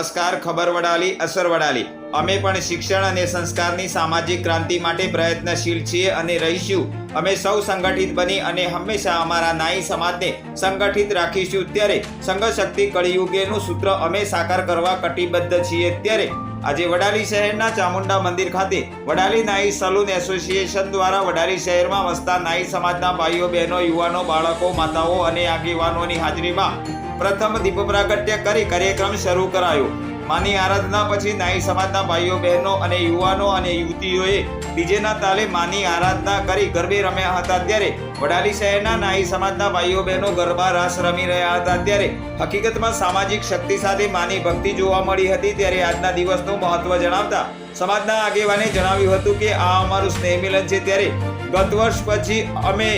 નમસ્કાર ખબર વડાલી, અસર વડાલી. અમે પણ શિક્ષણ અને સંસ્કારની સામાજિક ક્રાંતિ માટે પ્રયત્નશીલ છીએ અને રહીશું. અમે સૌ સંગઠિત બની અને હંમેશા અમારા નાઈ સમાજને સંગઠિત રાખીશું. ત્યારે સંઘ શક્તિ કળિયુગેનું સૂત્ર અમે સાકાર કરવા કટિબદ્ધ છીએ. ત્યારે આજે વડાલી શહેરના ચામુંડા મંદિર ખાતે વડાલી નાઈ સલૂન એસોસિએશન દ્વારા વડાલી શહેરમાં વસતા નાઈ સમાજના ભાઈઓ, બહેનો, યુવાનો, બાળકો, માતાઓ અને આગેવાનોની હાજરીમાં પ્રથમ દીપ પ્રાગટ્ય કરી કાર્યક્રમ શરૂ કરાયો. માની આરાધના પછી નાઈ સમાજના ભાઈઓ, બહેનો અને યુવાનો અને યુવતીઓએ ડીજેના તાલે માની આરાધના કરી ગરબે રમ્યા હતા ત્યારે વડાલી શહેરના નાઈ સમાજના ભાઈઓ, બહેનો ગરબા રાસ રમી રહ્યા હતા ત્યારે હકીકતમાં સામાજિક શક્તિ સાથે માની ભક્તિ જોવા મળી હતી ત્યારે આજના દિવસનું મહત્વ જણાવતા સમાજના આગેવાને જણાવ્યું હતું કે આ અમારું સ્નેહ મિલન છે ત્યારે ગત વર્ષ પછી અમે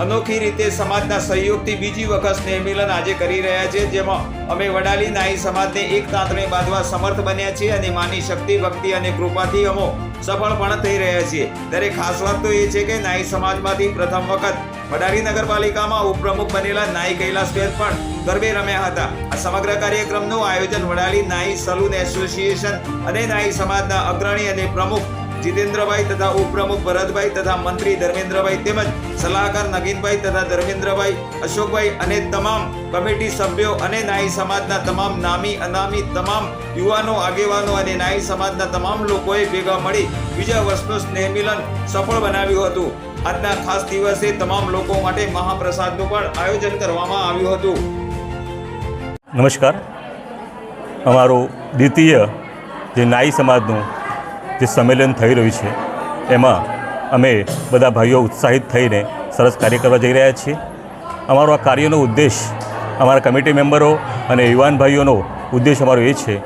અનોખી રીતે સમાજના સહયોગથી બીજી વખત સ્નેહમિલન આજે કરી રહ્યા છે, જેમાં અમે વડાલી નાઈ સમાજને એક તાંતણે બાંધવા સમર્થ બન્યા છીએ અને માની શક્તિ, ભક્તિ અને કૃપાથી અમો સફળ પણ થઈ રહ્યા છીએ. ત્યારે ખાસ વાત તો એ છે કે નાઈ સમાજમાંથી પ્રથમ વખત વડાલી નગરપાલિકામાં ઉપપ્રમુખ બનેલા નાઈ કૈલાસબેન પણ ગરબે રમ્યા હતા. આ સમગ્ર કાર્યક્રમનું આયોજન વડાલી નાઈ સલૂન એસોસિએશન અને નાઈ સમાજના અગ્રણી અને પ્રમુખ જીતેન્દ્રભાઈ તથા ઉપપ્રમુખ ભરતભાઈ તથા મંત્રી ધર્મેન્દ્રભાઈ તેમજ સલાહકાર નગીનભાઈ તથા ધર્મેન્દ્રભાઈ અશોકભાઈ અને તમામ કમિટી સભ્યો અને નાઈ સમાજના તમામ નામી અનામી તમામ યુવાનો, આગેવાનો અને નાઈ સમાજના તમામ લોકોએ ભેગા મળી બીજા વર્ષનું સ્નેહ મિલન સફળ બનાવ્યું હતું. આજના ખાસ દિવસે તમામ લોકો માટે મહાપ્રસાદનું પણ આયોજન કરવામાં આવ્યું હતું. નમસ્કાર. અમારું દ્વિતીય જે નાઈ સમાજનું જે સંમેલન થઈ રહ્યું છે. એમાં અમે બધા ભાઈઓ ઉત્સાહિત થઈને સરસ કાર્ય કરવા જઈ રહ્યા છીએ. અમારો આ કાર્યનો ઉદ્દેશ અમારા કમિટી મેમ્બરો અને યુવાન ભાઈઓનો ઉદ્દેશ અમારો એ છે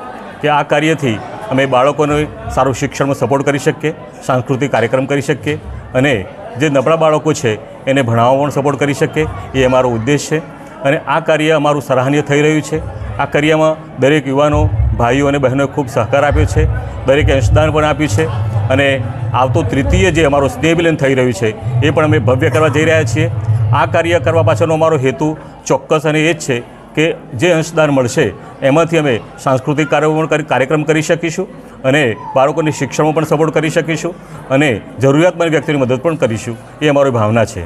કે આ કાર્યથી અમે બાળકોને સારું શિક્ષણમાં સપોર્ટ કરી શકીએ, સાંસ્કૃતિક કાર્યક્રમ કરી શકીએ અને જે નબળા બાળકો છે એને ભણાવવામાં પણ સપોર્ટ કરી શકીએ, એ અમારો ઉદ્દેશ છે. અને આ કાર્ય અમારું સરાહનીય થઈ રહ્યું છે. આ કાર્યમાં દરેક યુવાનો ભાઈઓ અને બહેનોએ ખૂબ સહકાર આપ્યો છે, દરેકે અંશદાન પણ આપ્યું છે અને આવતો તૃતીય જે અમારું સ્નેહ મિલન થઈ રહ્યું છે, એ પણ અમે ભવ્ય કરવા જઈ રહ્યા છીએ. આ કાર્ય કરવા પાછળનો અમારો હેતુ ચોક્કસ અને એ જ છે કે જે અંશદાન મળશે, એમાંથી અમે સાંસ્કૃતિક કાર્યક્રમ કરી- કાર્યક્રમ કરી શકીશું અને બાળકોને શિક્ષણમાં પણ સપોર્ટ કરી શકીશું અને જરૂરિયાતમંદ વ્યક્તિની મદદ પણ કરીશું, એ અમારી ભાવના છે.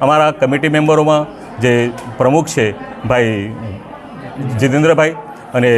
અમારા કમિટી મેમ્બરોમાં જે પ્રમુખ છે, ભાઈ જીતેન્દ્રભાઈ અને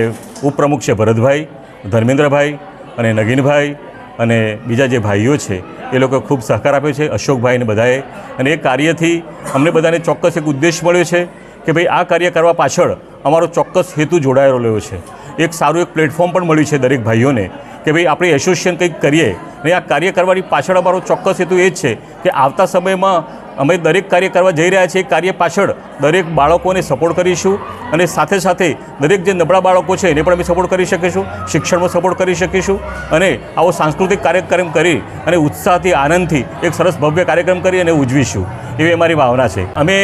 ઉપપ્રમુખ છે ભરતભાઈ, ધર્મેન્દ્રભાઈ અને નગીનભાઈ અને બીજા જે ભાઈઓ છે, એ લોકો ખૂબ સહકાર આપ્યો છે અશોકભાઈને બધાએ. અને એ કાર્યથી અમને બધાને ચોક્કસ એક ઉદ્દેશ મળ્યો છે કે ભાઈ આ કાર્ય કરવા પાછળ અમારો ચોક્કસ હેતુ જોડાયેલો રહ્યો છે. એક સારું એક પ્લેટફોર્મ પણ મળ્યું છે દરેક ભાઈઓને કે ભાઈ આપણે એસોસિએશન કંઈક કરીએ અને આ કાર્ય કરવાની પાછળ અમારો ચોક્કસ હેતુ એ જ છે કે આવતા સમયમાં અમે દરેક કાર્ય કરવા જઈ રહ્યા છીએ. કાર્ય પાછળ દરેક બાળકોને સપોર્ટ કરીશું અને સાથે સાથે દરેક જે નબળા બાળકો છે એને પણ અમે સપોર્ટ કરી શકીશું, શિક્ષણમાં સપોર્ટ કરી શકીશું અને આવો સાંસ્કૃતિક કાર્યક્રમ કરી અને ઉત્સાહથી, આનંદથી એક સરસ ભવ્ય કાર્યક્રમ કરી અને ઉજવીશું. એવી અમારી ભાવના છે. અમે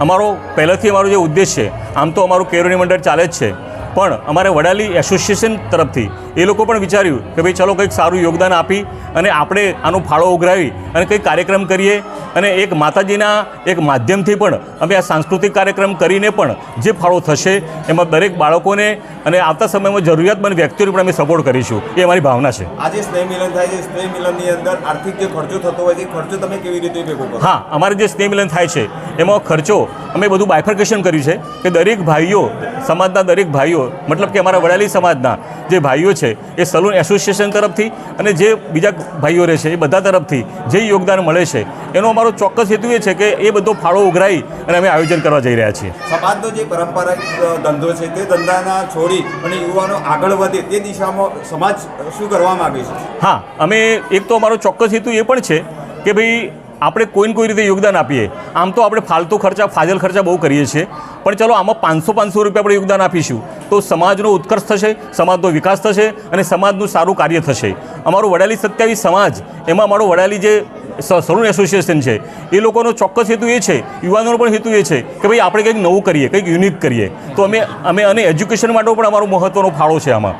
અમારો પહેલાંથી અમારો જે ઉદ્દેશ છે, આમ તો અમારું કેરોની મંડળ ચાલે જ છે. પણ અમારે વડાલી એસોસિએશન તરફથી એ લોકો પણ વિચાર્યું કે ભાઈ ચલો કંઈક સારું યોગદાન આપી અને આપણે આનો ફાળો ઉઘરાવી અને કંઈક કાર્યક્રમ કરીએ. અને એક માતાજીના એક માધ્યમથી પણ અમે આ સાંસ્કૃતિક કાર્યક્રમ કરીને પણ જે ફાળો થશે એમાં દરેક બાળકોને અને આવતા સમયમાં જરૂરિયાતમંદ વ્યક્તિઓને પણ અમે સપોર્ટ કરીશું. એ અમારી ભાવના છે. આજે સ્નેહ મિલન થાય છે. સ્નેહ મિલનની અંદર આર્થિક જે ખર્ચો થતો હોય છે ખર્ચો તમે કેવી રીતે ભેગો કરો? હા અમારે જે સ્નેહ મિલન થાય છે એમાં ખર્ચો અમે બધું બાયફર્કેશન કર્યું છે કે દરેક ભાઈઓ સમાજના દરેક ભાઈઓ મતલબ કે અમારા વડાલી સમાજના જે ભાઈઓ છે એ સલૂન એસોસિએશન તરફથી અને જે બીજા ભાઈઓ રહે છે એ બધા તરફથી જે યોગદાન મળે છે એનો અમારો ચોક્કસ હેતુ એ છે કે એ બધો ફાળો ઉઘરાઈ અને અમે આયોજન કરવા જઈ રહ્યા છીએ. સમાજનો જે પરંપરાગત ધંધો છે તે ધંધાના છોડી અને યુવાનો આગળ વધે તે દિશામાં સમાજ શું કરવા આવે છે? હા અમે એક તો અમારો ચોક્કસ હેતુ એ પણ છે કે ભાઈ આપણે કોઈને કોઈ રીતે યોગદાન આપીએ? આમ તો આપણે ફાલતુ ખર્ચા, ફાજલ ખર્ચા બહુ કરીએ છીએ. પણ ચલો, આમાં પાંચસો પાંચસો રૂપિયા આપણે યોગદાન આપીશું. તો સમાજનો ઉત્કર્ષ થશે, સમાજનો વિકાસ થશે અને સમાજનું સારું કાર્ય થશે. અમારું વડાલી સત્યાવીસ સમાજ, એમાં અમારો વડાલી જે સલૂન એસોસિએશન છે, એ લોકોનો ચોક્કસ હેતુ એ છે, યુવાનોનો પણ હેતુ એ છે, કે ભાઈ આપણે કંઈક નવું કરીએ, કંઈક યુનિક કરીએ. તો અમે અમે અને એજ્યુકેશન માટે પણ અમારો મહત્ત્વનો ફાળો છે આમાં.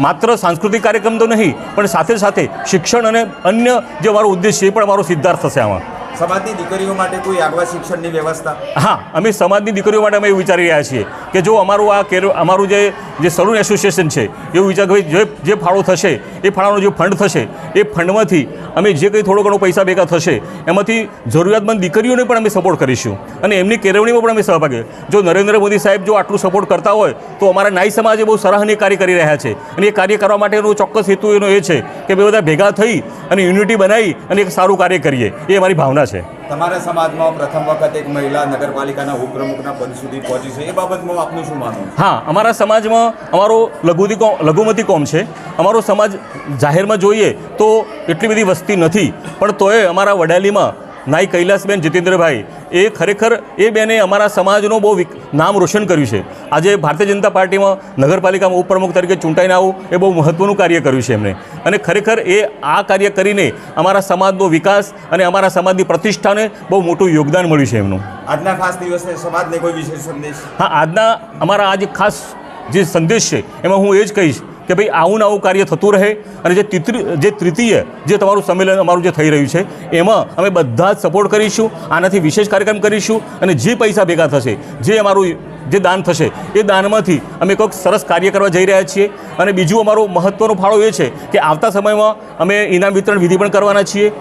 માત્ર સાંસ્કૃતિક કાર્યક્રમ તો નહીં, પણ સાથે સાથે શિક્ષણ અને અન્ય જે મારો ઉદ્દેશ છે એ પણ મારો સિદ્ધાર્થ થશે આમાં. સમાજની દીકરીઓ માટે કોઈ આગવા શિક્ષણની વ્યવસ્થા? હા, અમે સમાજની દીકરીઓ માટે અમે એવું વિચારી રહ્યા છીએ કે જો અમારું આ કેર અમારું જે જે સલૂન એસોસિએશન છે, એવું વિચાર કે જે જે ફાળો થશે, એ ફાળાનો જે ફંડ થશે, એ ફંડમાંથી અમે જે કંઈ થોડો ઘણો પૈસા ભેગા થશે, એમાંથી જરૂરિયાતમંદ દીકરીઓને પણ અમે સપોર્ટ કરીશું. અને એમની કેળવણીમાં પણ અમે સહભાગી. જો નરેન્દ્ર મોદી સાહેબ જો આટલું સપોર્ટ કરતા હોય, તો અમારા નાઈ સમાજે બહુ સરાહનીય કાર્ય કરી રહ્યા છે. અને એ કાર્ય કરવા માટેનો ચોક્કસ હેતુ એનો એ છે કે બે બધા ભેગા થઈ અને યુનિટી બનાવી અને એક સારું કાર્ય કરીએ. એ અમારી ભાવના છે. તમારા સમાજમાં પ્રથમ વખત એક મહિલા નગરપાલિકાના ઉપપ્રમુખના પદ સુધી પહોંચી છે એ બાબતમાં આપનું શું માનવું હા અમારા સમાજમાં અમારો લઘુતી લઘુમતી કોમ છે. અમારો સમાજ જાહેરમાં જોઈએ તો એટલી બધી વસ્તી નથી પણ તોય અમારા વડાલીમાં નાઈ કૈલાસબેન જીતેન્દ્રભાઈ એ ખરેખર એ બેને અમારા સમાજનો બહુ નામ રોશન કર્યું છે. આજે ભારતીય જનતા પાર્ટીમાં નગરપાલિકામાં ઉપપ્રમુખ તરીકે ચૂંટાઈને આવું એ બહુ મહત્ત્વનું કાર્ય કર્યું છે એમણે. અને ખરેખર એ આ કાર્ય કરીને અમારા સમાજનો વિકાસ અને અમારા સમાજની પ્રતિષ્ઠાને બહુ મોટું યોગદાન મળ્યું છે એમનું. આજના ખાસ દિવસે સમાજને કોઈ વિશેષ સંદેશ? હા આજના અમારા આજે ખાસ જે સંદેશ છે એમાં હું એ જ કહીશ કે ભાઈ આવું ને આવું કાર્ય થતું રહે અને જે તિત્રી, જે તૃતીય જે તમારું સંમેલન અમારું જે થઈ રહ્યું છે, એમાં અમે બધા જ સપોર્ટ કરીશું, આનાથી વિશેષ કાર્યક્રમ કરીશું અને જે પૈસા ભેગા થશે, જે અમારું જે દાન થશે, એ દાનમાંથી અમે કોઈક સરસ કાર્ય કરવા જઈ રહ્યા છીએ. અને બીજું અમારો મહત્ત્વનો ફાળો એ છે કે આવતા સમયમાં અમે ઇનામ વિતરણ વિધિ પણ કરવાના છીએ.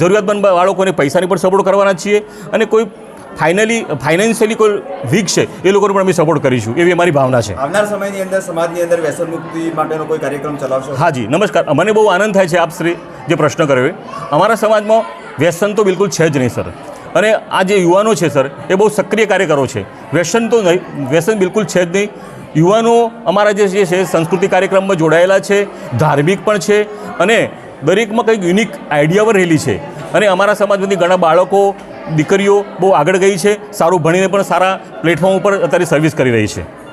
જરૂરિયાતમંદ બાળકોને પૈસાની પણ સપોર્ટ કરવાના છીએ અને કોઈ ફાઇનલી ફાઇનાન્શિયલી કોઈ વીક છે એ લોકોને પણ અમે સપોર્ટ કરીશું. એવી અમારી ભાવના છે. આવનાર સમયની અંદર સમાજની અંદર વ્યસન મુક્તિ માટેનો કોઈ કાર્યક્રમ ચલાવશો? હાજી નમસ્કાર. મને બહુ આનંદ થાય છે આપ શ્રી જે પ્રશ્ન કર્યો એ. અમારા સમાજમાં વ્યસન તો બિલકુલ છે જ નહીં સર. અને આ જે યુવાનો છે સર એ બહુ સક્રિય કાર્યકરો છે. વ્યસન તો નહીં વ્યસન બિલકુલ છે જ નહીં. યુવાનો અમારા જે છે સંસ્કૃતિ કાર્યક્રમમાં જોડાયેલા છે ધાર્મિક પણ છે અને દરેકમાં કંઈક યુનિક આઈડિયા પર રહેલી છે. અને અમારા સમાજમાંથી ઘણા બાળકો દીકરીઓ બહુ આગળ ગઈ છે. સારું ભણીને પણ સારા પ્લેટફોર્મ ઉપર અત્યારે સર્વિસ કરી રહી છે.